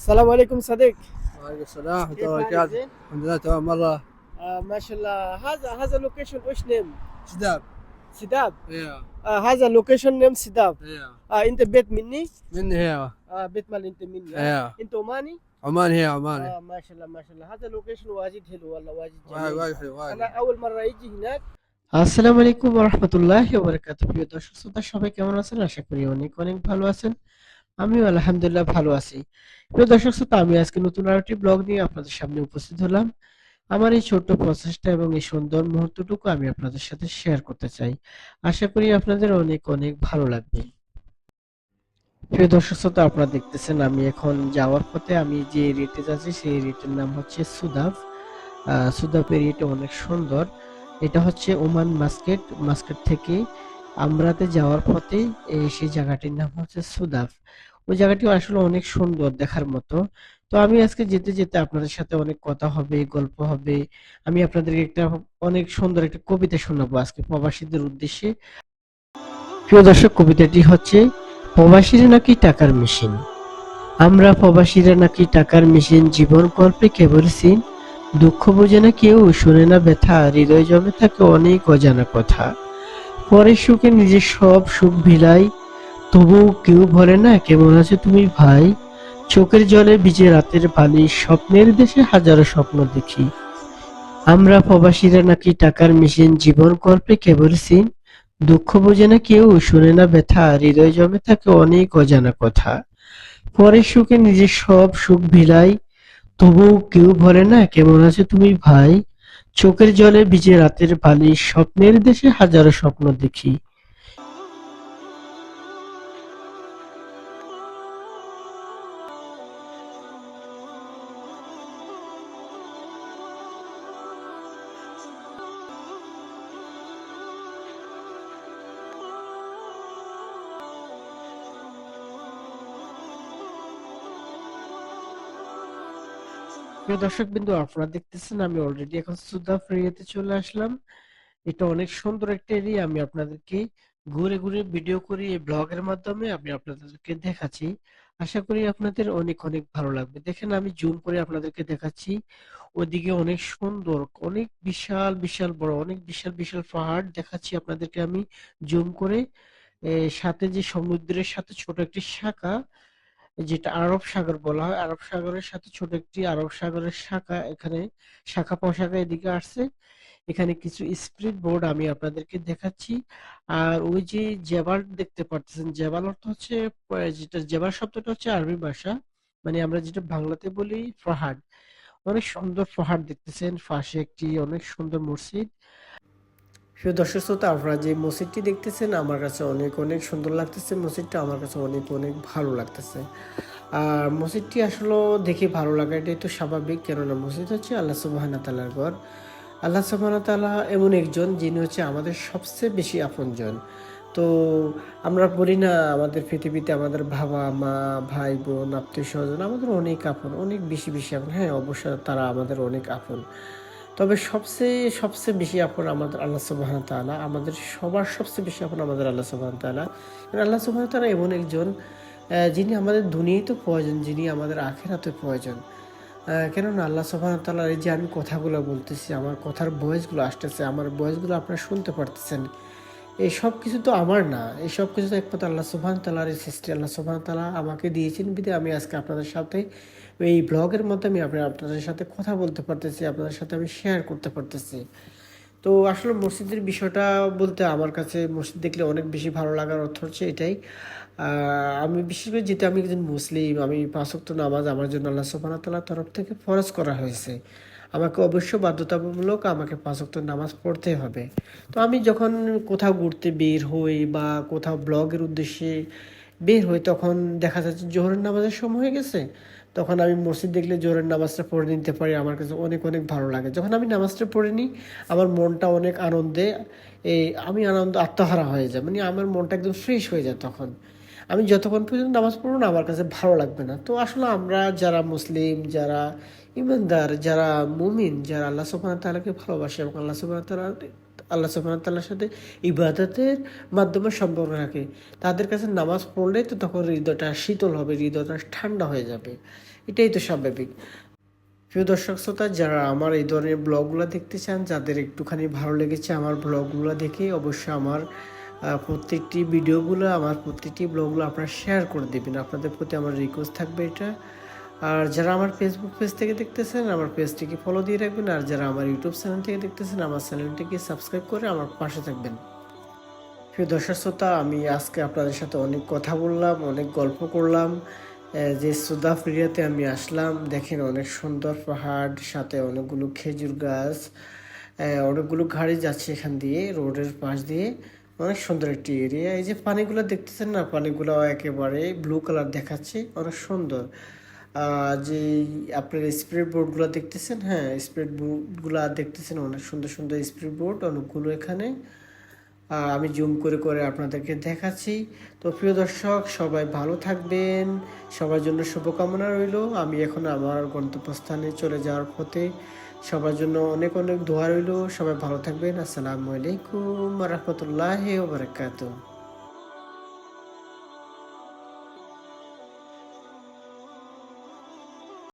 السلام عليكم صديق وعليكم السلام ورحمة كيف الله حالك وبركاته زين؟ الحمد لله تمام مرة آه ما شاء الله هذا هذا لوكيشن ايش نيم؟ شداب سداب ايوه آه هذا لوكيشن نيم سداب ايوه آه انت بيت مني؟ مني هي آه بيت مال انت مني آه. ايوه انت عماني؟ عمان هي عماني آه ما شاء الله ما شاء الله هذا لوكيشن واجد حلو والله واجد وايد جميل وايد حلو وايد انا اول مره يجي هناك আসসালামু আলাইকুম রহমতুল্লাহ বরকাত প্রিয় দর্শক শ্রোতা সবাই কেমন আছেন আশা করি অনেক অনেক ভালো আছেন আমিও আলহামদুলিল্লাহ ভালো আছি। প্রিয় দর্শক শ্রোতা আমি আজকে নতুন আরেকটি ব্লগ নিয়ে আপনাদের সামনে উপস্থিত হলাম। আমার এই ছোট্ট প্রচেষ্টা এবং এই সুন্দর মুহূর্তটুকু আমি আপনাদের সাথে শেয়ার করতে চাই। আশা করি আপনাদের অনেক অনেক ভালো লাগবে। প্রিয় দর্শক শ্রোতা আপনারা দেখতেছেন আমি এখন যাওয়ার পথে আমি যে এরিয়াতে যাচ্ছি সেই এরিয়াটার নাম হচ্ছে সুদাফ। আহ, সুদাফ এরিয়াটা অনেক সুন্দর। এটা হচ্ছে ওমান মাস্কেট। মাস্কেট থেকে আমরাতে যাওয়ার পথে এই সেই জায়গাটির নাম হচ্ছে সুদাফ। ওই জায়গাটি আসলে অনেক সুন্দর দেখার মতো। তো আমি আজকে যেতে যেতে আপনাদের সাথে অনেক কথা হবে, গল্প হবে। আমি আপনাদেরকে একটা অনেক সুন্দর একটা কবিতা শোনাবো আজকে প্রবাসীদের উদ্দেশ্যে। প্রিয় দর্শক, কবিতাটি হচ্ছে, প্রবাসীরা নাকি টাকার মেশিন? আমরা প্রবাসীরা নাকি টাকার মেশিন, জীবন কল্পে কেবল সিন। দুঃখ বোঝে না কেউ, শুনে না ব্যথা, হৃদয় জমে থাকে অনেক অজানা কথা। পরের সুখে নিজের সব সুখ ভিলাই তবুও কেউ বলে না, কেমন আছে তুমি ভাই? চোখের জলে ভিজে রাতের পানি স্বপ্নের দেশে হাজারো স্বপ্ন দেখি। আমরা প্রবাসীরা নাকি টাকার মেশিন, জীবন কল্পে কেবল সিন। দুঃখ বোঝে না কেউ, শুনে না ব্যথা, হৃদয় জমে থাকে অনেক অজানা কথা। পরের সুখে নিজের সব সুখ ভিলাই, তবুও কেউ বলে না, কেমন আছে তুমি ভাই? চোখের জলে ভিজে রাতের পানি স্বপ্নের দেশে হাজারো স্বপ্ন দেখি। প্রিয় দর্শক বিন্দু আপনারা দেখতেছেন আমি অলরেডি এখন সুদাফ এরিয়াতে চলে আসলাম। এটা অনেক সুন্দর একটা এরিয়া, আমি আপনাদেরকে ঘুরে ঘুরে ভিডিও করে এই ব্লগের মাধ্যমে, আমি আপনাদেরকে দেখাচ্ছি। আশা করি আপনাদের অনেক অনেক ভালো লাগবে। দেখেন, আমি জুম করে আপনাদেরকে দেখাচ্ছি। ওদিকে অনেক সুন্দর, অনেক বিশাল বিশাল বড়, অনেক বিশাল বিশাল পাহাড় দেখাচ্ছি আপনাদেরকে আমি জুম করে। সাথে যে সমুদ্রের সাথে ছোট একটি শাখা যেটা আরব সাগর বলা হয়। আরব সাগরের সাথে ছোট একটি আরব সাগরের শাখা এখানে, শাখা প্রশাখা এদিকে আসছে। এখানে কিছু স্পিড বোর্ড আমি আপনাদেরকে দেখাচ্ছি। আর ওই যে জেবাল দেখতে পারতেছেন। জেবাল অর্থ হচ্ছে, যেটা জেবাল শব্দটা হচ্ছে আরবি ভাষা। মানে আমরা যেটা বাংলাতে বলি পাহাড় অনেক সুন্দর পাহাড় দেখতেছেন। পাশে একটি অনেক সুন্দর মসজিদ। প্রিয় দর্শক শ্রোতা, আপনারা যে মসজিদটি দেখতেছেন, আমার কাছে অনেক অনেক সুন্দর লাগতেছে। মসজিদটা আমার কাছে অনেক অনেক ভালো লাগতেছে। আর মসজিদটি আসলে দেখে ভালো লাগা এটাই তো স্বাভাবিক, কেননা মসজিদ হচ্ছে আল্লাহ সুবাহানা তালার ঘর। আল্লাহ সুবাহানা তালা এমন একজন যিনি হচ্ছে আমাদের সবচেয়ে বেশি আপনজন। তো আমরা বলি না, আমাদের পৃথিবীতে আমাদের বাবা, মা, ভাই, বোন আত্মীয় স্বজন আমাদের অনেক আপন, অনেক বেশি বেশি আপন। হ্যাঁ অবশ্যই তারা আমাদের অনেক আপন। তবে সবচেয়ে সবচেয়ে বেশি আপন আমাদের আল্লাহ সুবাহ তালা আমাদের সবার সবচেয়ে বেশি আপন আমাদের আল্লাহ সুবাহ তালা আল্লাহ সুবাহ তালা এমন একজন যিনি আমাদের দুনিয়াই তো প্রয়োজন, যিনি আমাদের আখেরাতে প্রয়োজন। কেননা আল্লাহ সুবাহ তালা এই যে আমি কথাগুলো বলতেছি, আমার কথার বয়সগুলো আসতেছে, আমার বয়সগুলো আপনারা শুনতে পারতেছেন। এই সব কিছু তো আমার না। এই সব কিছু তো একমাত্র আল্লাহ সুবহান তাআলার এই সৃষ্টি। আল্লাহ সুবহান তালা আমাকে দিয়েছেন। বিধে আমি আজকে আপনাদের সাথে এই ব্লগের মাধ্যমে আমি আপনাদের সাথে কথা বলতে পারতেছি, আপনাদের সাথে আমি শেয়ার করতে পারতেছি। তো আসলে মসজিদের বিষয়টা বলতে আমার কাছে মসজিদ দেখলে অনেক বেশি ভালো লাগার অর্থ হচ্ছে এটাই। আমি বিশেষ করে যেহেতু আমি একজন মুসলিম, আমি পাঁচ ওয়াক্ত নামাজ আমার জন্য আল্লাহ সুবহানাহু ওয়া তাআলার তরফ থেকে ফরজ করা হয়েছে। আমাকে অবশ্য বাধ্যতামূলক আমাকে পাঁচ ওয়াক্ত নামাজ পড়তে হবে। তো আমি যখন কোথাও ঘুরতে বের হই বা কোথাও ব্লগের উদ্দেশ্যে বের হই, তখন দেখা যাচ্ছে জোহরের নামাজের সময় হয়ে গেছে। তখন আমি মসজিদ দেখলে জোহরের নামাজটা পড়ে নিতে পারি, আমার কাছে অনেক অনেক ভালো লাগে। যখন আমি নামাজটা পড়ে নিই, আমার মনটা অনেক আনন্দে, এই আমি আনন্দ, আত্মহারা হয়ে যায়। মানে আমার মনটা একদম ফ্রেশ হয়ে যায় তখন। আমি যতক্ষণ পর্যন্ত নামাজ পড়ব না, আমার কাছে ভালো লাগবে না। তো আসলে আমরা যারা মুসলিম, যারা ইমানদার, যারা মুমিন, যারা আল্লাহ ওয়া তাআলাকে ভালোবাসে এবং আল্লাহ তাআলা আল্লাহ সুবাহতাল্লার সাথে ইবাদতের মাধ্যমে সম্পর্ক রাখে, তাদের কাছে নামাজ পড়লে তো তখন হৃদয়টা শীতল হবে, হৃদয়টা ঠান্ডা হয়ে যাবে। এটাই তো স্বাভাবিক। প্রিয় দর্শক শ্রোতা, যারা আমার এই ধরনের ব্লগগুলো দেখতে চান, যাদের একটুখানি ভালো লেগেছে আমার ব্লগগুলো দেখে, অবশ্যই আমার প্রত্যেকটি ভিডিওগুলো, আমার প্রত্যেকটি ব্লগগুলো আপনারা শেয়ার করে দেবেন। আপনাদের প্রতি আমার রিকোয়েস্ট থাকবে এটা। আর যারা আমার ফেসবুক পেজ থেকে দেখতেছেন, আমার পেজটিকে ফলো দিয়ে রাখবেন। আর যারা আমার ইউটিউব চ্যানেল থেকে দেখতেছেন, আমার চ্যানেলটিকে সাবস্ক্রাইব করে আমার পাশে থাকবেন। প্রিয় দর্শক শ্রোতা, আমি আজকে আপনাদের সাথে অনেক কথা বললাম, অনেক গল্প করলাম। যে সুদা ফ্রিয়াতে আমি আসলাম, দেখেন অনেক সুন্দর পাহাড়, সাথে অনেকগুলো খেজুর গাছ অনেকগুলো গাড়ি যাচ্ছে এখান দিয়ে, রোডের পাশ দিয়ে। অনেক সুন্দর একটি এরিয়া এই যে পানিগুলো দেখতেছেন না? পানিগুলো একেবারে ব্লু কালার দেখাচ্ছে। অনেক সুন্দর। যে আপনার স্প্রিড বোর্ডগুলো দেখতেছেন? হ্যাঁ স্প্রিড বোর্ডগুলো দেখতেছেন। অনেক সুন্দর সুন্দর স্প্রিড বোর্ড অনেকগুলো এখানে। আর আমি জুম করে করে আপনাদেরকে দেখাচ্ছি। তো প্রিয় দর্শক, সবাই ভালো থাকবেন। সবার জন্য শুভকামনা রইল। আমি এখন আমার গন্তব্যস্থানে চলে যাওয়ার পথে সবার জন্য অনেক অনেক দোয়া রইল। সবাই ভালো থাকবেন। আসসালামু আলাইকুম রহমতুল্লাহ বারাকাতুহ।